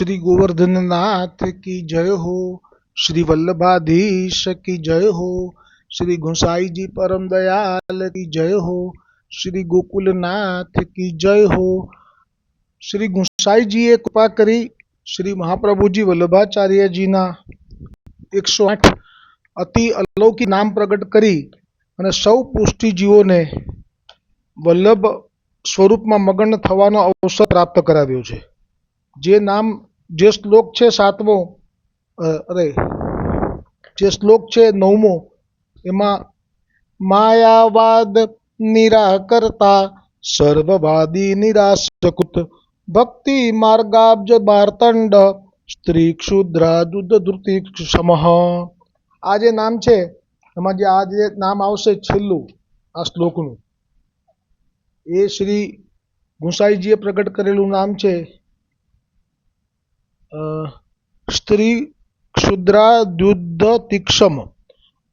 શ્રી ગોવર્ધનનાથ કી જય હો, શ્રી વલ્લભાધીશ કી જય હો, શ્રી ગુંસાઈજી પરમ દયાલ કી જય હો, શ્રી ગોકુલનાથ કી જય હો. શ્રી ગુંસાઈજીએ કૃપા કરી શ્રી મહાપ્રભુજી વલ્લભાચાર્યજીના એકસો આઠ અતિ અલૌકિક નામ પ્રગટ કરી અને સૌ પુષ્ટિજીવોને વલ્લભ સ્વરૂપમાં મગ્ન થવાનો અવસર પ્રાપ્ત કરાવ્યો છે. જે નામ જે શ્લોક છે સાતમો અરે, જે શ્લોક છે નવમો, એમાં માયાવાદ નિરાકર્તા સર્વવાદી નિરાશકૃત, ભક્તિ માર્ગાબ્જ બારતંડ સ્ત્રી ક્ષુદ્રા દુધ ધૃતિ સમહ. આ જે નામ છે, એમાં જે આ જે નામ આવશે છેલ્લું, આ શ્લોકનું, એ શ્રી ગુસાઈજીએ પ્રગટ કરેલું નામ છે સ્ત્રી ક્ષુદ્રા દુધ તીક્ષમ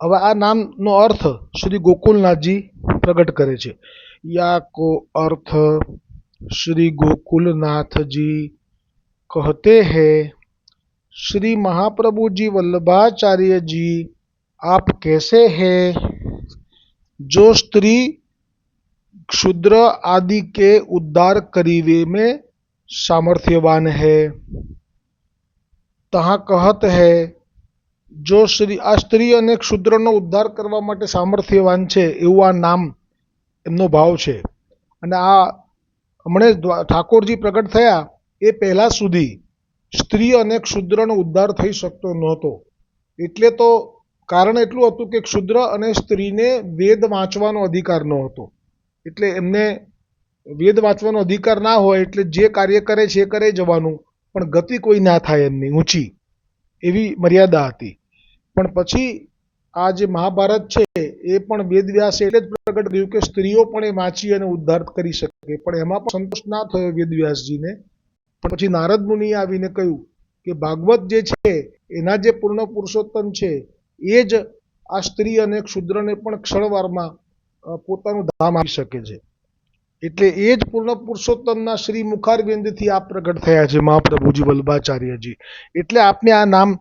હવે આ નામનો અર્થ શ્રી ગોકુલનાથજી પ્રગટ કરે છે યા કો અર્થ શ્રી गोकुलनाथ जी कहते हैं श्री महाप्रभु जी वल्लभाचार्य जी आप कैसे हैं जो स्त्री क्षुद्र आदि के उद्धार करीवे में सामर्थ्यवान है તਹਾਂ કહત હૈ, જો શ્રી આ સ્ત્રી અને ક્ષુદ્રનો ઉદ્ધાર કરવા માટે સામર્થ્યવાન છે, એવું આ નામ એમનો ભાવ છે. અને આ હમણે ઠાકોરજી પ્રગટ થયા, એ પહેલાં સુધી સ્ત્રી અને ક્ષુદ્રનો ઉદ્ધાર થઈ શકતો નહોતો. એટલે તો કારણ એટલું હતું કે ક્ષુદ્ર અને સ્ત્રીને વેદ વાંચવાનો અધિકાર ન હતો. એટલે એમને વેદ વાંચવાનો અધિકાર ના હોય, એટલે જે કાર્ય કરે છે એ કરે જવાનું. પણ ગતિ કોઈ ના થાય એમની, ઊંચી. એવી મર્યાદા હતી. પણ પછી આ જે મહાભારત છે, એ પણ વેદવ્યાસે એટલે જ પ્રગટ કર્યું કે સ્ત્રીઓ પણ એ વાંચી અને ઉદ્ધાર કરી શકે. પણ એમાં પણ સંતોષ ના થયો વેદવ્યાસજીને. પણ પછી નારદ મુનિએ આવીને કહ્યું કે ભાગવત જે છે, એના જે પૂર્ણ પુરુષોત્તમ છે, એ જ આ સ્ત્રી અને ક્ષુદ્રને પણ ક્ષણવારમાં પોતાનું ધામ આપી શકે છે. એટલે એ જ પૂર્ણ પુરુષોત્તમના શ્રી મુખારવિંદથી આપ પ્રગટ થયા છે મહાપ્રભુજી વલ્લભાચાર્યજી એટલે આપને આ નામ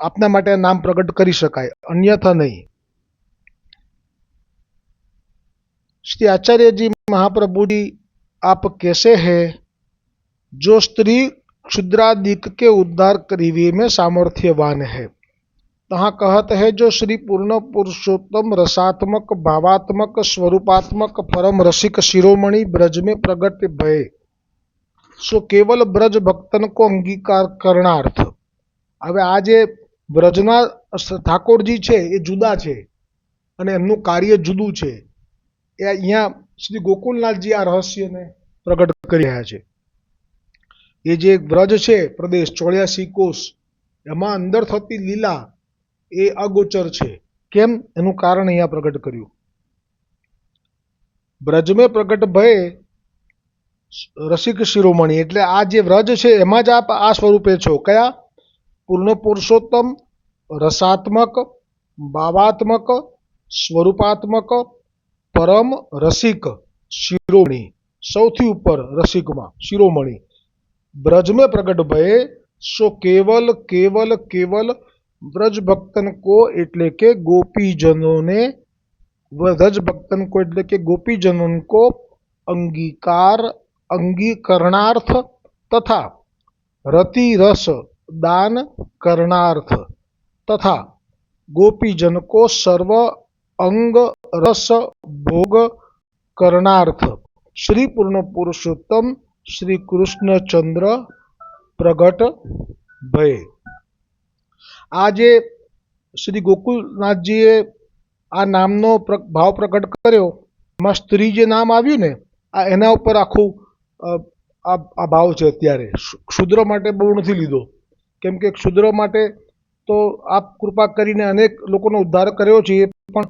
આપના માટે આ નામ પ્રગટ કરી શકાય અન્યથા નહીં श्री आचार्य जी महाप्रभु जी आप कैसे हैं जो स्त्री क्षुद्रादिक के उद्धार करीवे में सामर्थ्यवान है तहाँ कहत है जो श्री पूर्ण पुरुषोत्तम रसात्मक भावात्मक स्वरूपात्मक परम रसिक शिरोमणि ब्रज में प्रगट भय सो केवल ब्रज भक्तन को अंगीकार करणार्थ હવે આ જે બ્રજના ઠાકોરજી છે એ જુદા છે અને એમનું કાર્ય જુદું છે એ અહીંયા શ્રી ગોકુલનાથજી આ રહસ્યને પ્રગટ કરી રહ્યા છે એ જે વ્રજ છે પ્રદેશ ચોર્યાસી કોષ એમાં અંદર થતી લીલા એ અગોચર છે. કેમ? એનું કારણ અહીંયા પ્રગટ કર્યું. બ્રજમે પ્રગટ ભય રસિક શિરોમણી, એટલે આ જે વ્રજ છે, એમાં જ આપ આ સ્વરૂપે છો. કયા? પૂર્ણ પુરુષોત્તમ રસાત્મક, ભાવાત્મક, સ્વરૂપાત્મક, પરમ રસિક શિરોમણી. સૌથી ઉપર રસિકમાં, શિરોમણી. બ્રજમે પ્રગટ ભયે, સો કેવલ કેવલ કેવલ केवल ब्रज भक्तन को એટલે કે ગોપીજનોને વ્રજ ભક્તન को એટલે કે ગોપીજનોન को અંગીકાર અંગીકરણાર્થ તથા રતિ રસ દાન કરણાર્થ તથા गोपीजन को सर्व अंग रस भोग करणार्थ श्री पूर्ण पुरुषोत्तम શ્રી કૃષ્ણચંદ્ર પ્રગટ ભય આ જે શ્રી ગોકુલનાથજીએ આ નામનો ભાવ પ્રગટ કર્યો. એમાં સ્ત્રી જે નામ આવ્યું ને, આ એના ઉપર આખું આ ભાવ છે અત્યારે. ક્ષુ- ક્ષુદ્ર માટે બહુ નથી લીધો. કેમ કે ક્ષુદ્ર માટે તો આપ કૃપા કરીને અનેક લોકોનો ઉદ્ધાર કર્યો છે એ પણ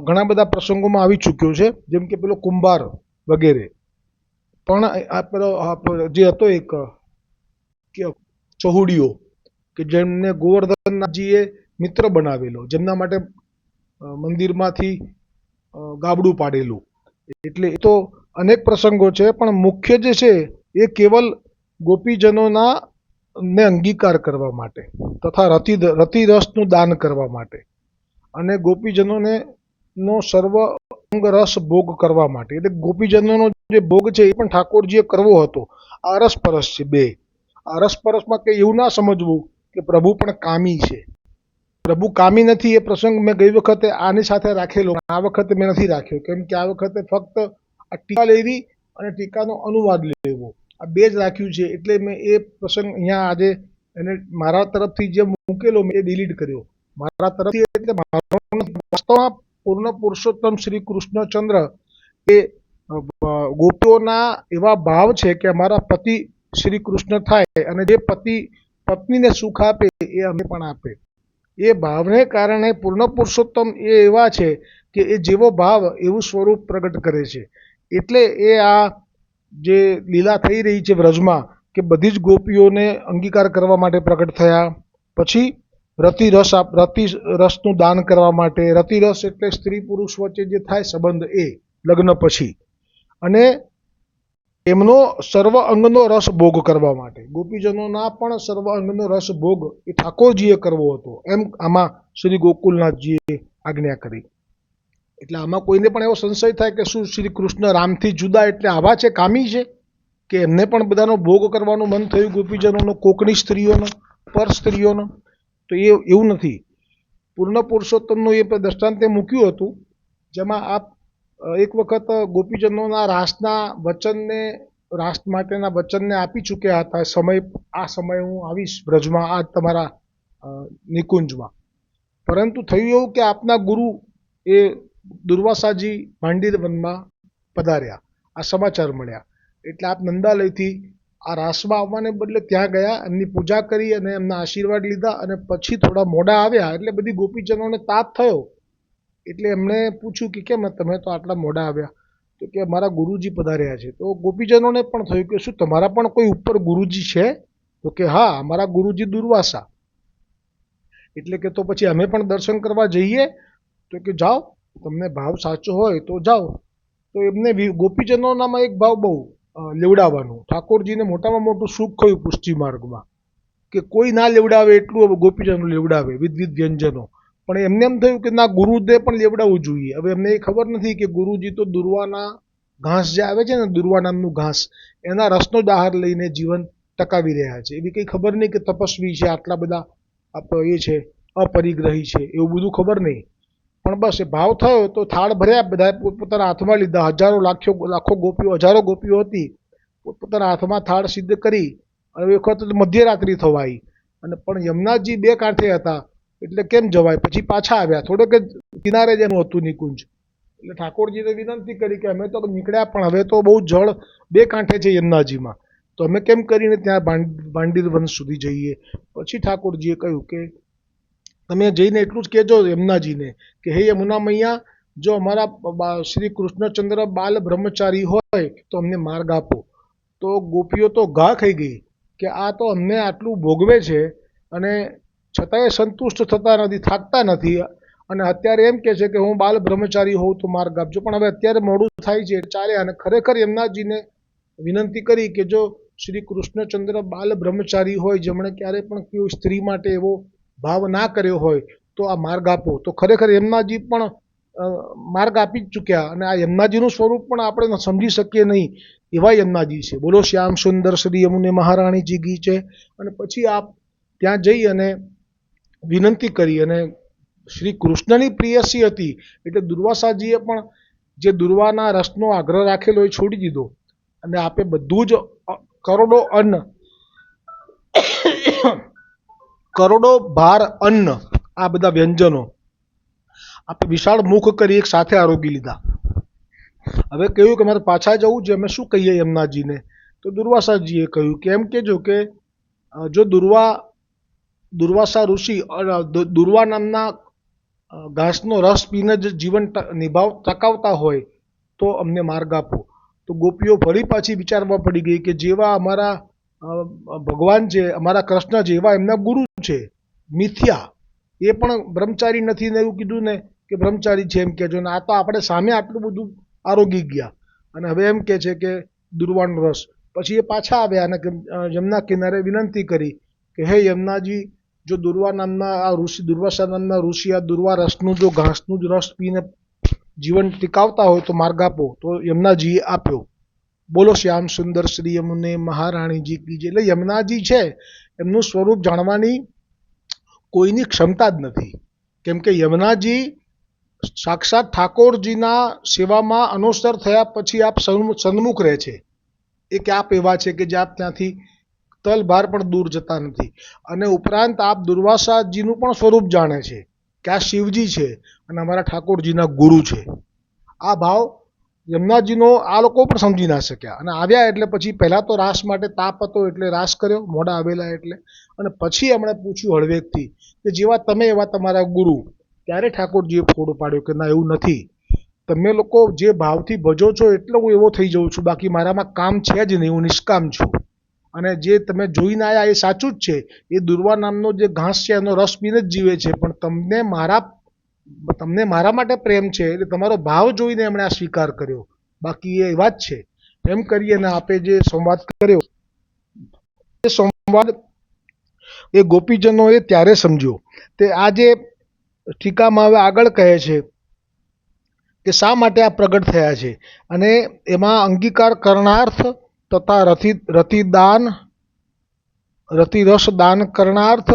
ઘણા બધા પ્રસંગોમાં આવી ચૂક્યો છે. જેમ કે પેલો કુંભાર વગેરે. પણ આ પેલો જે હતો એક ચહુડીઓ. કે જેમને ગોવર્ધનનાથજીએ મિત્ર બનાવેલો, જેમના માટે મંદિરમાંથી ગાબડું પાડેલું. એટલે એ તો અનેક પ્રસંગો છે, પણ મુખ્ય જે છે, એ કેવલ ગોપીજનોના ને અંગીકાર કરવા માટે, તથા રતિ રતિ રસનું દાન કરવા માટે, અને ગોપીજનોને નો સર્વ અંગ રસ ભોગ કરવા માટે. એટલે ગોપીજનોનો જે ભોગ છે, એ પણ ઠાકોરજીએ કરવો હતો. આ અરસપરસ છે બે. અરસપરસમાં કે એવું ના સમજવું કે પ્રભુ પણ કામી છે. પ્રભુ કામી નથી એ પ્રસંગ મેં ગઈ વખતે આની સાથે રાખેલો. આ વખતે મેં નથી રાખ્યો. કેમ કે આ વખતે ફક્ત આ ટીકા લેવી અને ટીકાનો અનુવાદ લેવો. આ બે જ રાખ્યું છે. એટલે મેં એ પ્રસંગ અહીંયા આજે એને મારા તરફથી જે મૂકેલો મેં એ ડિલીટ કર્યો. મારા તરફથી એટલે વાસ્તવમાં પૂર્ણ પુરુષોત્તમ શ્રી કૃષ્ણચંદ્ર એ ગોપીઓના એવા ભાવ છે કે અમારા પતિ શ્રી કૃષ્ણ થાય અને જે પતિ પત્નીને સુખ આપે એ અમે પણ આપે. એ ભાવને કારણે પૂર્ણ પુરુષોત્તમ એ એવા છે કે એ જેવો ભાવ એવું સ્વરૂપ પ્રગટ કરે છે. એટલે એ આ જે લીલા થઈ રહી છે વ્રજમાં કે બધી જ ગોપીઓને અંગીકાર કરવા માટે પ્રગટ થયા. પછી રતિ રસ આપ રતિ રસનું દાન કરવા માટે રતિ રસ એટલે સ્ત્રી પુરુષ વચ્ચે જે થાય સંબંધ એ, લગ્ન પછી. અને એમનો સર્વ અંગનો રસ ભોગ કરવા માટે. ગોપીજનોના પણ સર્વ અંગનો રસ ભોગ એ ઠાકોરજીએ કરવો હતો. એમ આમાં શ્રી ગોકુલનાથજીએ આજ્ઞા કરી. એટલે આમાં કોઈને પણ એવો સંશય થાય કે શું શ્રી કૃષ્ણ રામથી જુદા એટલે આવા છે કામી છે? કે એમને પણ બધાનો ભોગ કરવાનું મન થયું ગોપીજનોનો કોકની સ્ત્રીઓનો પર સ્ત્રીઓનો? તો એ એવું નથી. પૂર્ણ પુરુષોત્તમનું એ દ્રષ્ટાંતે મૂક્યું હતું. જેમાં અ, એક વખત ગોપીજનોના રાસના વચનને, રાસ માટેના વચનને આપી ચૂક્યા હતા. સમય, આ સમય હું આવીશ બ્રજમાં, આ તમારા નિકુંજમાં. પરંતુ થયું એવું કે આપના ગુરુ એ દુર્વાસાજી માંડીર પધાર્યા. આ સમાચાર મળ્યા. એટલે આપ નંદાલયથી આ રાસમાં આવવાને બદલે ત્યાં ગયા, એમની પૂજા કરી અને એમના આશીર્વાદ લીધા અને પછી થોડા મોડા આવ્યા. એટલે બધી ગોપીજનોને તાપ થયો. એટલે એમણે પૂછ્યું કે કેમ તમે તો આટલા મોડા આવ્યા? તો કે અમારા ગુરુજી પધાર્યા છે. તો ગોપીજનોને પણ થયું કે શું તમારા પણ કોઈ ઉપર ગુરુજી છે? તો કે હા, અમારા ગુરુજી દુર્વાસા. એટલે કે તો પછી અમે પણ દર્શન કરવા જઈએ? તો કે જાઓ, તમને ભાવ સાચો હોય તો જાઓ. તો એમને ગોપીજનોનામાં એક ભાવ બહુ લેવડાવવાનો. ઠાકોરજીને મોટામાં મોટું સુખ થયું પુષ્ટિ માર્ગમાં. કે કોઈ ના લેવડાવે એટલું ગોપીજનો લેવડાવે વિવિધ વ્યંજનો. પણ એમને એમ થયું કે ના, ગુરુદેવ પણ લેવડાવવું જોઈએ. હવે એમને એ ખબર નથી કે ગુરુજી તો દુર્વાના ઘાસ જે આવે છે ને, દુર્વા નામનું ઘાસ, એના રસનો જ લઈને જીવન ટકાવી રહ્યા છે. એવી કંઈ ખબર નહીં કે તપસ્વી છે, આટલા બધા એ છે, અપરિગ્રહી છે, એવું બધું ખબર નહીં. પણ બસ એ ભાવ થયો તો થાળ ભર્યા, બધા પોતપોતાના હાથમાં લીધા. હજારો લાખો લાખો ગોપીઓ, હજારો ગોપીઓ હતી. પોતપોતાના હાથમાં થાળ સિદ્ધ કરી. અને એક વખત મધ્યરાત્રિ થવા આવી અને પણ યમુનાજી બે કાંઠે હતા. એટલે કેમ જવાય? પછી પાછા આવ્યા. થોડોક જ કિનારે જ એનું હતું નિકુંજ. એટલે ઠાકોરજીને વિનંતી કરી કે અમે તો નીકળ્યા, પણ હવે તો બહુ જળ બે કાંઠે છે યમુનાજીમાં. તો અમે કેમ કરીને ત્યાં ભાંડ- ભાંડીર વંશ સુધી જઈએ? પછી ઠાકોરજીએ કહ્યું કે, તમે જઈને એટલું જ કહેજો યમુનાજીને કે, હે યમુના મૈયા, જો અમારા શ્રી કૃષ્ણચંદ્ર બાલ બ્રહ્મચારી હોય, તો અમને માર્ગ આપો. તો ગોપીઓ તો ઘા ખાઈ ગઈ કે આ તો અમને આટલું ભોગવે છે અને છતાંય સંતુષ્ટ થતા નથી, થાકતા નથી. અને અત્યારે એમ કહે છે કે હું બાલ બ્રહ્મચારી હોઉં તો માર્ગ આપજો. પણ હવે અત્યારે મોડું થાય છે, ચાલે અને ખરેખર એમનાજીને વિનંતી કરી કે જો શ્રી કૃષ્ણચંદ્ર બાલ બ્રહ્મચારી હોય, જેમણે ક્યારે પણ કોઈ સ્ત્રી માટે એવો ભાવ ના કર્યો હોય, તો આ માર્ગ આપો. તો ખરેખર એમનાજી પણ માર્ગ આપી જ ચૂક્યા. અને આ યમનાજીનું સ્વરૂપ પણ આપણે સમજી શકીએ નહીં એવા યમનાજી છે. બોલો, શ્યામ સુંદર શ્રી યમુને મહારાણીજી ગી છે. અને પછી આપ ત્યાં જઈ અને વિનંતી કરી અને શ્રી કૃષ્ણની પ્રિયસી હતી. એટલે દુર્વાસાજીએ પણ જે દુર્વાના રસનો આગ્રહ રાખેલો એ છોડી દીધો. અને આપે બધું જ કરોડો અન્ન, કરોડો ભાર અન્ન આ બધા વ્યંજનો આપણે વિશાળ મુખ કરી એક સાથે આરોગી લીધા. હવે કહ્યું કે મારે પાછા જવું છે, અમે શું કહીએ યમુનાજીને તો દુર્વાસાજીએ કહ્યું કે એમ કહેજો કે જો દુર્વા દુર્વાસા ઋષિ દુર્વા નામના ઘાસનો રસ પીને જ જીવન નિભાવ, ટકાવતા હોય, તો અમને માર્ગ આપો. તો ગોપીઓ ફરી પાછી વિચારવા પડી ગઈ કે જેવા અમારા ભગવાન છે અમારા કૃષ્ણ છે એવા એમના ગુરુ છે, મિથ્યા, એ પણ બ્રહ્મચારી નથી ને એવું કીધું ને કે બ્રહ્મચારી છે એમ કહેજો ને આ તો આપણે સામે આટલું બધું આરોગી ગયા. અને હવે એમ કહે છે કે દુર્વાનો રસ. પછી એ પાછા આવ્યા અને યમુના કિનારે વિનંતી કરી કે, હે યમુનાજી જો દુર્વા નામના આ ઋષિ, દુર્વાસા નામના ઋષિ આ દુર્વા રસનું જો ઘાસનું જ રસ પીને જીવન ટીકાવતા હોય તો માર્ગ આપો, તો યમુનાજીએ આપ્યો. બોલો શ્યામ સુંદર શ્રી યમુને, મહારાણીજી કી જે એટલે યમુનાજી છે, એમનું સ્વરૂપ જાણવાની કોઈની ક્ષમતા જ નથી. કેમ કે યમુનાજી સાક્ષાત ઠાકોરજીના સેવામાં અનુસર થયા પછી આપ સન્મુ- સન્મુખ રહે છે. એ કે આપ એવા છે કે જે આપ ત્યાંથી તલભાર પણ દૂર જતા નથી. અને ઉપરાંત આપ દુર્વાસાજીનું પણ સ્વરૂપ જાણે છે કે આ શિવજી છે અને અમારા ઠાકોરજીના ગુરુ છે. આ ભાવ યમુનાજીનો આ લોકો પણ સમજી ના શક્યા. અને આવ્યા એટલે પછી પહેલાં તો રાસ માટે તાપ હતો એટલે રાસ કર્યો, મોડા આવેલા એટલે. અને પછી એમણે પૂછ્યું હળવેકથી કે જેવા તમે એવા તમારા ગુરુ, ત્યારે ઠાકોરજીએ ફોડો પાડ્યો કે ના, એવું નથી. તમે લોકો જે ભાવથી ભજો છો, એટલે હું એવો થઈ જાઉં છું. બાકી મારામાં કામ છે જ નહીં, હું નિષ્કામ છું. અને જે તમે જોઈને આવ્યા એ સાચું જ છે. એ દુર્વા નામનો જે ઘાસ છે, એનો રસ પીને જ જીવે છે. પણ તમને મારા તમને મારા માટે પ્રેમ છે એટલે તમારો ભાવ જોઈને એમણે આ સ્વીકાર કર્યો. બાકી એ વાત છે. એમ કરી અને આપે જે સંવાદ કર્યો, એ સંવાદ એ ગોપીજનોએ ત્યારે સમજ્યો તે આ જે ટીકામાં હવે આગળ કહે છે કે શા માટે આ પ્રગટ થયા છે? અને એમાં અંગીકાર કરણાર્થ તથા રતિ, રતિદાન, રતિરસ દાન કરનાર્થ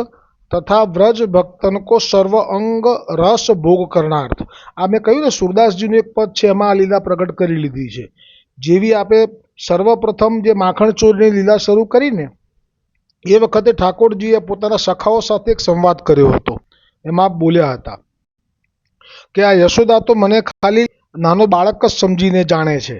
તથા વ્રજ ભક્તન કો સર્વ અંગ રસ ભોગ કરનાર્થ. આ મેં કહ્યું ને, સુરદાસજીનું એક પદ છે, એમાં આ લીલા પ્રગટ કરી લીધી છે. જેવી આપે સર્વપ્રથમ જે માખણ ચોરની લીલા શરૂ કરીને, એ વખતે ઠાકોરજીએ પોતાના સખાઓ સાથે એક સંવાદ કર્યો હતો. એમાં બોલ્યા હતા કે આ યશોદા તો મને ખાલી નાનો બાળક જ સમજીને જાણે છે.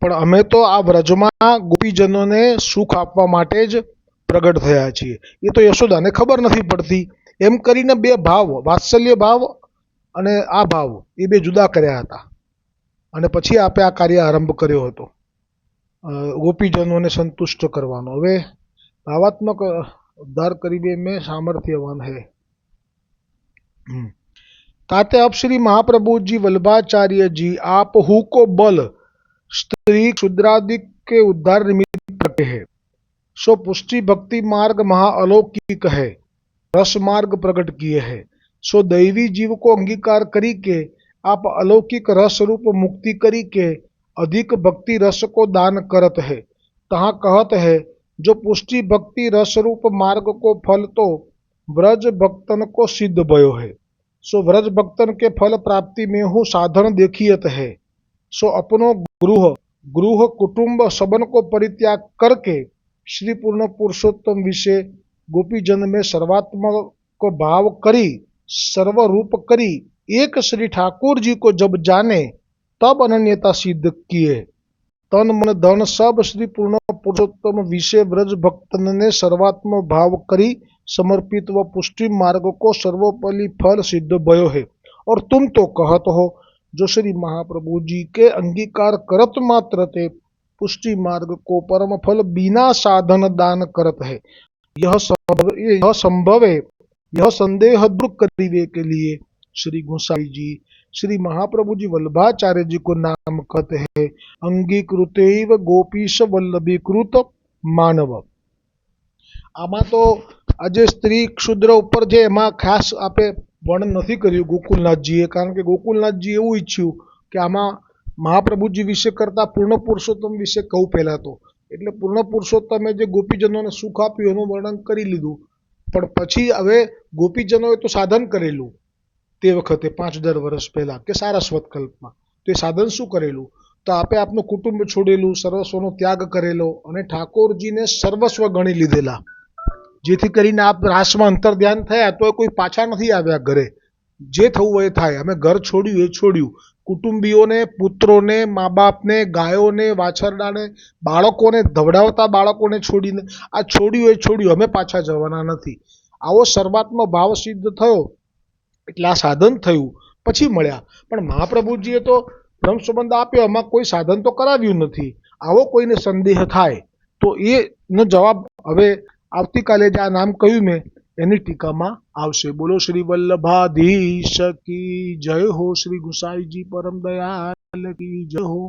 પણ અમે તો આ વ્રજમાં ગોપીજનોને સુખ આપવા માટે જ પ્રગટ થયા છીએ. એ તો યશોદાને ખબર નથી પડતી. એમ કરીને બે ભાવ, વાત્સલ્ય ભાવ અને આ ભાવ, એ બે જુદા કર્યા હતા. અને પછી આપે આ કાર્ય આરંભ કર્યો હતો. ગોપીજનોને સંતુષ્ટ કરવાનો. હવે ભાવાત્મક ઉદ્ધાર કરીબે મેં સામર્થ્યવાન હે. તાતે અપ શ્રી મહાપ્રભુજી વલ્ભાચાર્યજી આપ હુકો બલ स्त्री क्षुद्रादि के उद्धार निमित्त है। सो पुष्टि भक्ति मार्ग महा अलौकिक है। रस मार्ग प्रकट किए है। सो दैवी जीव को अंगीकार करी के, आप अलौकिक रस रूप मुक्ति करी के, अधिक भक्ति रस को दान करत है। तहाँ कहत है, जो पुष्टि भक्ति रस रूप मार्ग को फल तो व्रज भक्तन को सिद्ध भयो है। सो व्रज भक्तन के फल प्राप्ति में हूँ साधन देखियत है। सो अपनो गृह गृह कुटुंब सबन को परित्याग करके श्री पूर्ण पुरुषोत्तम विषय गोपीजन में सर्वात्मक को भाव करी, सर्वरूप करी, एक श्री ठाकुर जी को जब जाने, तब अनन्यता सिद्ध किए। तन मन धन सब श्री पूर्ण पुरुषोत्तम विषय व्रज भक्तन ने सर्वात्म भाव करी, समर्पित व पुष्टि मार्ग को सर्वोपरि फल सिद्ध भयो है। और तुम तो कहत हो जो श्री महाप्रभु जी के अंगीकार करत मात्र ते पुष्टि मार्ग को परम फल बिना साधन दान करत है यह संभव यह संभव है यह संदेह दूर करीवे के लिए श्री गोसाई जी श्री महाप्रभु जी वल्लभाचार्य जी को नाम कहते हैं अंगीकृत गोपीश वल्लभीकृत માનવ આમાં તો આજે સ્ત્રી ક્ષુદ્ર ઉપર છે એમાં ખાસ આપે વર્ણન નથી કર્યું ગોકુલનાથજીએ. કારણ કે ગોકુલનાથજી એવું ઈચ્છ્યું કે આમાં મહાપ્રભુજી વિશે કરતાં પૂર્ણ પુરુષોત્તમ વિશે કહું પહેલાં તો. એટલે પૂર્ણ પુરુષોત્તમે જે ગોપીજનોને સુખ આપ્યું એનું વર્ણન કરી લીધું. પણ પછી હવે ગોપીજનોએ તો સાધન કરેલું તે વખતે પાંચ દર વર્ષ પહેલાં કે સારસ્વત કલ્પમાં તો એ સાધન શું કરેલું? તો આપે આપનું કુટુંબ છોડેલું સર્વસ્વનો ત્યાગ કરેલો અને ઠાકોરજીને સર્વસ્વ ગણી લીધેલા. જેથી કરીને આપ રાસમાં અંતર ધ્યાન થયા તો કોઈ પાછા નથી આવ્યા ઘરે. જે થવું હોય એ થાય. અમે ઘર છોડ્યું, એ છોડ્યું. કુટુંબીઓને, પુત્રોને મા બાપને ગાયોને, વાછરડાને, બાળકોને, ધવડાવતા બાળકોને છોડીને, આ છોડ્યું એ છોડ્યું. અમે પાછા જવાના નથી. આવો સર્વાત્મ ભાવ સિદ્ધ થયો એટલે આ સાધન થયું. પછી મળ્યા. પણ મહાપ્રભુજીએ તો બ્રહ્મ સંબંધ આપ્યો. એમાં કોઈ સાધન તો કરાવ્યું નથી. આવો કોઈને સંદેહ થાય તો એનો જવાબ. હવે આવતીકાલે જે આ નામ કહ્યું મેં, એની ટીકામાં આવશે. બોલો શ્રી વલ્લભાધીશ કી જય હો શ્રી ગુસાઈજી પરમ દયાલ કી જય હો,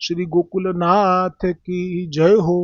શ્રી ગોકુલનાથ કી જય હો.